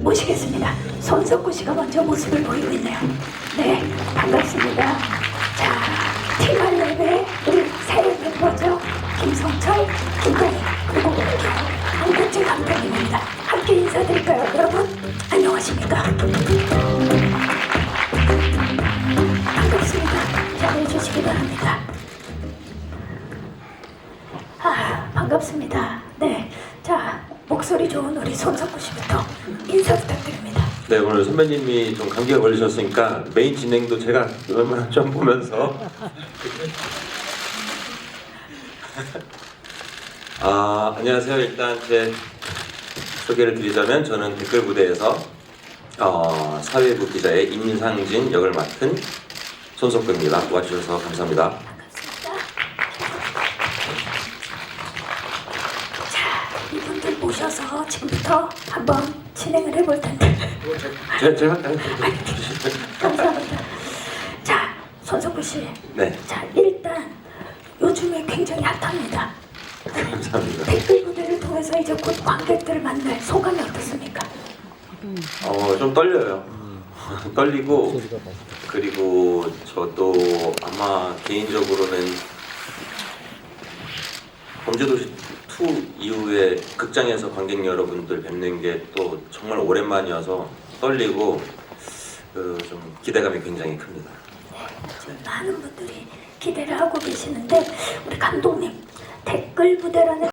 모시겠습니다. 손석구 씨가 먼저 모습을 보이고 있네요. 네, 반갑습니다. 자, 팀알랩의 우리 새 멤버죠. 김성철, 김건희, 그리고 한국지 감독님입니다. 함께 인사드릴까요, 여러분? 안녕하십니까? 반갑습니다. 잘해 주시기 바랍니다. 아, 반갑습니다. 네. 자, 목소리 좋은 우리 손석구 씨부터 인사 부탁드립니다. 네 오늘 선배님이 좀 감기가 걸리셨으니까 메인 진행도 제가 좀 보면서 아 안녕하세요 일단 제 소개를 드리자면 저는 댓글 부대에서 어, 사회부 기자의 임상진 역을 맡은 손석구입니다 와주셔서 감사합니다. 모셔서 지금부터 한번 진행을 해볼 텐데. 제가 제가 감사합니다. 자, 손석구 씨. 네 자, 일단 요즘에 굉장히 핫합니다. 감사합니다 댓글 무대를 통해서 이제 곧 관객들을 만날 소감이 어떻습니까? 어, 좀 떨려요. 떨리고 그리고 저도 아마 개인적으로는 범죄도시 2 이후에 극장에서 관객 여러분들 뵙는 게 또 정말 오랜만이어서 떨리고 그 좀 기대감이 굉장히 큽니다. 지금 많은 분들이 기대를 하고 계시는데 우리 감독님 댓글 부대라는